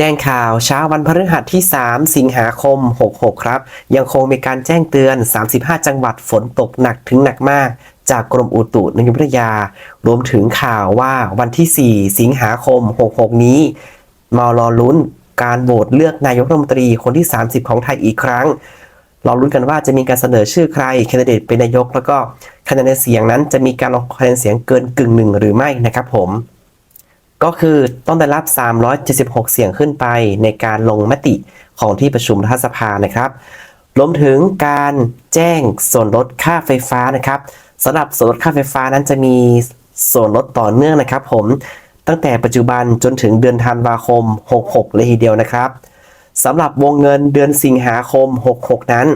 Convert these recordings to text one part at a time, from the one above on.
แจ้งข่าวเช้าวันพฤหัสที่ 3 สิงหาคม 66 ครับ ยังคงมีการแจ้งเตือน 35 จังหวัดฝนตกหนักถึงหนักมาก จากกรมอุตุนิยมวิทยา รวมถึงข่าวว่าวันที่ 4 สิงหาคม 66 นี้มารอลุ้นการโหวตเลือกนายกรัฐมนตรีคนที่ 30 ของไทยอีกครั้งรอลุ้นกันว่าจะมีการเสนอชื่อใครแคนดิเดตเป็นนายก แล้วก็คะแนนเสียงนั้นจะมีการลงคะแนนเสียงเกินกึ่งหนึ่งหรือไม่นะครับผม ก็คือต้องได้รับ 376 เสียงขึ้นไปในการลงมติของที่ประชุมรัฐสภานะครับรวมถึงการแจ้งส่วนลดค่าไฟฟ้านะครับสำหรับส่วนลดค่าไฟฟ้านั้นจะมีส่วนลดต่อเนื่องนะครับ ผมตั้งแต่ปัจจุบันจนถึงเดือนธันวาคม 66 เลยทีเดียวนะครับสำหรับวงเงินเดือนสิงหาคม 66 นั้น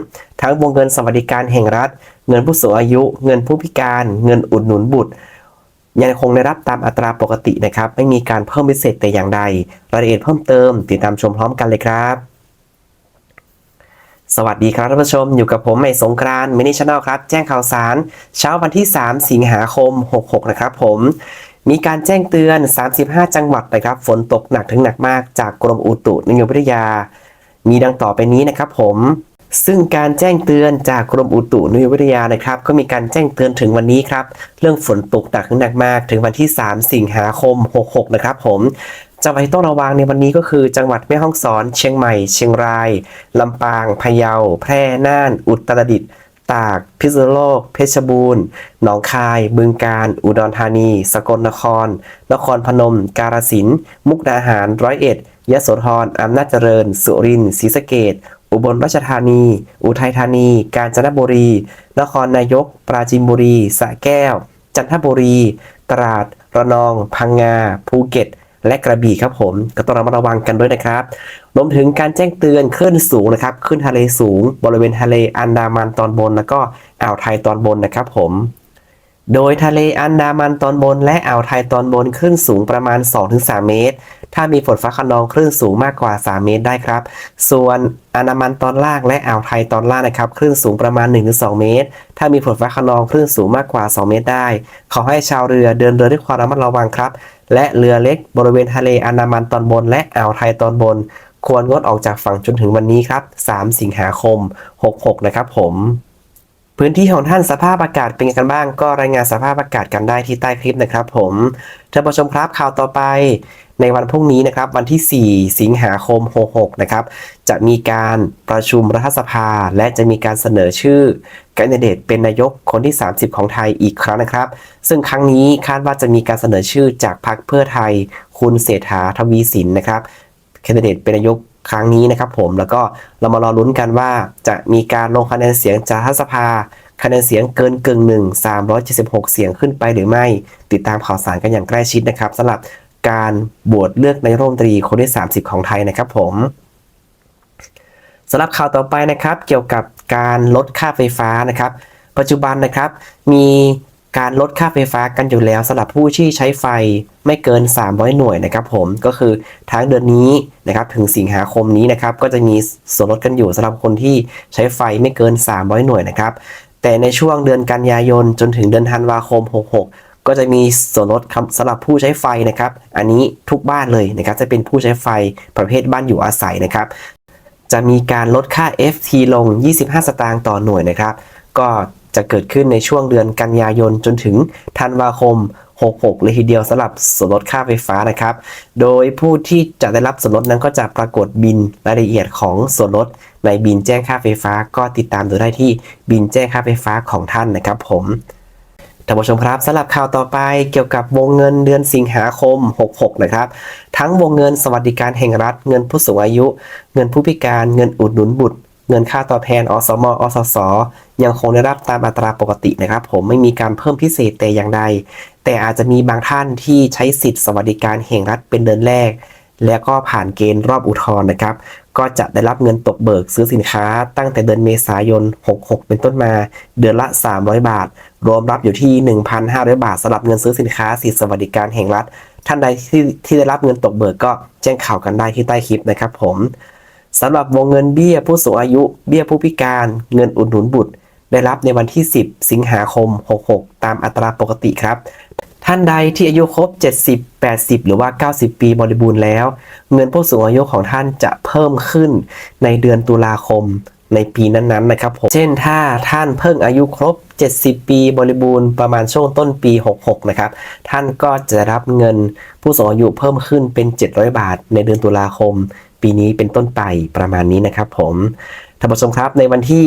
ทั้งวงเงินสวัสดิการแห่งรัฐ เงินผู้สูงอายุ เงินผู้พิการ เงินอุดหนุนบุตร ยังคงได้รับตามอัตราปกตินะครับ ไม่มีการเพิ่มพิเศษแต่อย่างใด รายละเอียดเพิ่มเติม ติดตามชมพร้อมกันเลยครับ สวัสดีครับท่านผู้ชม อยู่กับผมใหม่สงกรานมินิชแนลครับ แจ้งข่าวสาร เช้าวันที่ 3 สิงหาคม 66 นะครับผมมีการแจ้งเตือน 35 จังหวัดนะครับ ฝนตกหนักถึงหนักมากจากกรมอุตุนิยมวิทยา มีดังต่อไปนี้นะครับผม ซึ่งการแจ้งเตือนจากกรมอุตุนิยมวิทยานะครับ ก็มีการแจ้งเตือนถึงวันนี้ครับ เรื่องฝนตกหนักถึงหนักมากถึงวันที่ 3 สิงหาคม 66 นะครับผมจังหวัดที่ต้องระวังในวันนี้ก็คือ จังหวัดแม่ฮ่องสอน เชียงใหม่ เชียงราย ลำปาง พะเยา แพร่ น่าน อุตรดิตถ์ ตาก พิษณุโลก เพชรบูรณ์ หนองคาย บึงกาฬ อุดรธานี สกลนคร นครพนม กาฬสินธุ์ มุกดาหาร ร้อยเอ็ด ยะโสธร อำนาจเจริญ สุรินทร์ ศรีสะเกษ อุบลราชธานี อุทัยธานี กาญจนบุรี นครนายก ปราจีนบุรีสระแก้ว จันทบุรี ตราด ระนอง พังงา ภูเก็ต และกระบี่ครับผมก็ต้องระมัดระวังกันด้วยนะครับรวมถึงการแจ้งเตือนคลื่นสูงนะครับคลื่นทะเลสูง บริเวณทะเลอันดามันตอนบน แล้วก็อ่าวไทยตอนบนนะครับผม โดยทะเลอันดามันตอนบนและอ่าวไทยตอนบนคลื่นสูงประมาณ 2-3 เมตร ถ้ามีฝนฟ้าขนองคลื่นสูงมากกว่า 3 เมตรได้ครับ ส่วนอันดามันตอนล่างและอ่าวไทยตอนล่างนะครับคลื่นสูงประมาณ 1-2 เมตร ถ้ามีฝนฟ้าขนองคลื่นสูงมากกว่า 2 เมตรได้ ขอให้ชาวเรือเดินเรือด้วยความระมัดระวังครับ และเรือเล็กบริเวณทะเลอันดามันตอนบน และอ่าวไทยตอนบน ควรงดออกจากฝั่งจนถึงวันนี้ครับ 3 สิงหาคม 66 นะครับผม พื้นที่ของท่านสภาพอากาศเป็นยังไงกันบ้าง ก็รายงานสภาพอากาศกันได้ที่ใต้คลิปนะครับผมท่านผู้ชมครับข่าวต่อไป ในวันพรุ่งนี้นะครับวันที่ 4 สิงหาคม 66 นะครับจะมีการประชุมรัฐสภา และจะมีการเสนอชื่อแคนดิเดตเป็นนายกคนที่ 30 ของไทยอีกครั้งนะครับ ซึ่งครั้งนี้คาดว่าจะมีการเสนอชื่อจากพรรคเพื่อไทย คุณเศรษฐาทวีสินนะครับแคนดิเดตเป็นนายก ครั้งนี้นะครับผมแล้วก็เรามารอลุ้นกันว่าจะมีการลงคะแนนเสียงจากรัฐสภาคะแนนเสียงเกินกึ่งหนึ่ง376 เสียงขึ้นไปหรือไม่ ติดตามข่าวสารกันอย่างใกล้ชิดนะครับสำหรับการบวชเลือกนายรัฐมนตรีคนที่ 30 ของไทยนะครับผมสำหรับข่าวต่อไปนะครับ เกี่ยวกับการลดค่าไฟฟ้านะครับ ปัจจุบันนะครับมี การลดค่าไฟฟ้ากันอยู่แล้วสำหรับผู้ที่ใช้ไฟไม่เกิน 300 หน่วยนะครับผมก็คือทั้งเดือนนี้นะครับถึงสิงหาคมนี้นะครับก็จะมีส่วนลดกันอยู่สำหรับคนที่ใช้ไฟไม่เกิน 300 หน่วยนะครับแต่ในช่วงเดือนกันยายนจนถึงเดือนธันวาคม 66 ก็จะมีส่วนลดสำหรับผู้ใช้ไฟนะครับ อันนี้ทุกบ้านเลยนะครับจะเป็นผู้ใช้ไฟประเภทบ้านอยู่อาศัยนะครับ จะมีการลดค่า FT ลง 25 สตางค์ต่อหน่วยนะครับ ก็ จะเกิดขึ้นในช่วงเดือนกันยายนจนถึงธันวาคม 66 เลยทีเดียวสำหรับส่วนลดค่าไฟฟ้านะครับ โดยผู้ที่จะได้รับส่วนลดนั้นก็จะปรากฏบินรายละเอียดของส่วนลดในบินแจ้งค่าไฟฟ้า ก็ติดตามดูได้ที่บินแจ้งค่าไฟฟ้าของท่านนะครับผมท่านผู้ชมครับสำหรับข่าวต่อไปเกี่ยวกับวงเงินเดือนสิงหาคม 66 นะครับ ทั้งวงเงินสวัสดิการแห่งรัฐ เงินผู้สูงอายุ เงินผู้พิการ เงินอุดหนุนบุตร เงินค่าตอบแทนอสมอสส ยังคงได้รับตามอัตราปกตินะครับ ผมไม่มีการเพิ่มพิเศษแต่อย่างใด แต่อาจจะมีบางท่านที่ใช้สิทธิสวัสดิการแห่งรัฐเป็นเดือนแรก แล้วก็ผ่านเกณฑ์รอบอุทธรณ์นะครับ ก็จะได้รับเงินตกเบิกซื้อสินค้า ตั้งแต่เดือนเมษายน 66 เป็นต้นมา เดือนละ 300 บาท รวมรับอยู่ที่ 1,500 บาทสำหรับเงินซื้อสินค้าสิทธิสวัสดิการแห่งรัฐ ท่านใดที่ที่ได้รับเงินตกเบิกก็แจ้งข่าวกันได้ที่ใต้คลิปนะครับผม สำหรับวงเงินเบี้ยผู้สูงอายุ เบี้ยผู้พิการ เงินอุดหนุนบุตร ได้รับในวันที่ 10 สิงหาคม 66 ตามอัตราปกติครับ ท่านใดที่อายุครบ 70 80 หรือว่า 90 ปีบริบูรณ์แล้ว เงินผู้สูงอายุของท่านจะเพิ่มขึ้นในเดือนตุลาคมในปีนั้นๆนะครับผม เช่นถ้าท่านเพิ่งอายุครบ 70 ปีบริบูรณ์ประมาณช่วงต้นปี 66 นะครับ ท่านก็จะรับเงินผู้สูงอายุเพิ่มขึ้นเป็น 700 บาทในเดือนตุลาคม ปีนี้เป็นต้นไปประมาณนี้นะครับผมท่านผู้ชมครับในวันที่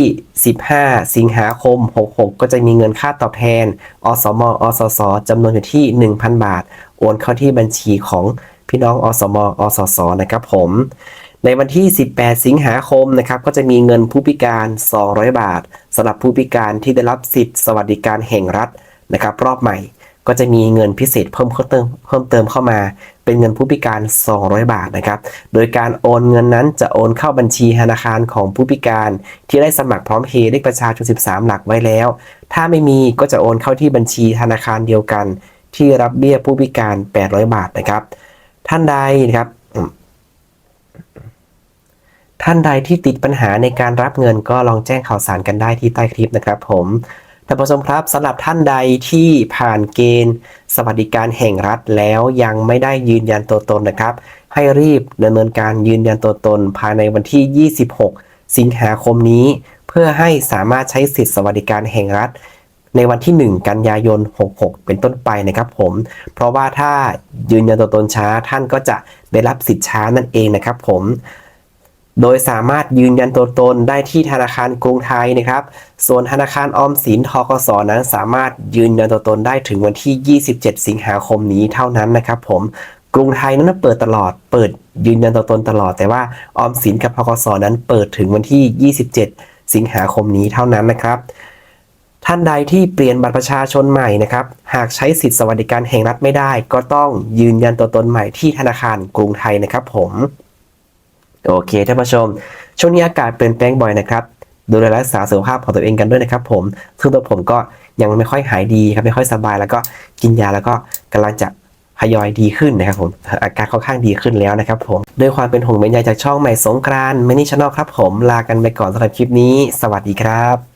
15 สิงหาคม 66 ก็จะมีเงินค่าตอบแทน อสม อสส จำนวนอยู่ที่ 1,000 บาท โอนเข้าที่บัญชีของพี่น้อง อสม อสส นะครับผม ในวันที่ 18 สิงหาคมนะครับ ก็จะมีเงินผู้พิการ 200 บาทสำหรับผู้พิการที่ได้รับสิทธิสวัสดิการแห่งรัฐนะครับ รอบใหม่ ก็จะมีเงินพิเศษเพิ่มเติมเพิ่มเติมเข้ามา เป็นเงินผู้พิการ 200 บาทนะครับ โดยการโอนเงินนั้นจะโอนเข้าบัญชีธนาคารของผู้พิการ ที่ได้สมัครพร้อมเพย์เลขประชาชน 13 หลักไว้แล้ว ถ้าไม่มีก็จะโอนเข้าที่บัญชีธนาคารเดียวกัน ที่รับเบี้ยผู้พิการ 800 บาทนะครับ ท่านใดนะครับท่านใดที่ติดปัญหาในการรับเงินก็ลองแจ้งข่าวสารกันได้ที่ใต้คลิปนะครับผม ท่านผู้ชมครับสำหรับท่านใดที่ผ่านเกณฑ์ สวัสดิการแห่งรัฐแล้วยังไม่ได้ยืนยันตัวตนนะครับ ให้รีบดำเนินการยืนยันตัวตน ภายในวันที่ 26 สิงหาคมนี้ เพื่อให้สามารถใช้สิทธิสวัสดิการแห่งรัฐ ในวันที่ 1 กันยายน 66 เป็นต้นไปนะครับผม เพราะว่าถ้ายืนยันตัวตนช้าท่านก็จะได้รับสิทธิ์ช้านั่นเองนะครับผม โดยสามารถยืนยันตัวตนได้ที่ธนาคารกรุงไทยนะครับ ส่วนธนาคารออมสินทกสนั้นสามารถยืนยันตัวตนได้ถึงวันที่ 27 สิงหาคมนี้เท่านั้นนะครับ ผม กรุงไทยนั้นเปิดตลอด เปิดยืนยันตัวตนตลอด แต่ว่าออมสินกับทกสนั้นเปิดถึงวันที่ 27 สิงหาคมนี้เท่านั้นนะครับท่านใดที่เปลี่ยนบัตรประชาชนใหม่นะครับ หากใช้สิทธิสวัสดิการแห่งรัฐไม่ได้ ก็ต้องยืนยันตัวตนใหม่ที่ธนาคารกรุงไทยนะครับผม โอเคท่านผู้ชม ช่วงนี้อากาศเปลี่ยนแปลงบ่อยนะครับดูแลรักษาสุขภาพของตัวเองกันด้วยนะครับผมซึ่งตัวผมก็ยังไม่ค่อยหายดีครับไม่ค่อยสบายแล้วก็กินยาแล้วก็กำลังจะพยอยดีขึ้นนะครับผมอาการค่อนข้างดีขึ้นแล้วนะครับผมด้วยความเป็นห่วงเป็นใยจากช่องใหม่สงกรานต์มินิชแนลครับผมลากันไปก่อนสำหรับคลิปนี้ สวัสดีครับ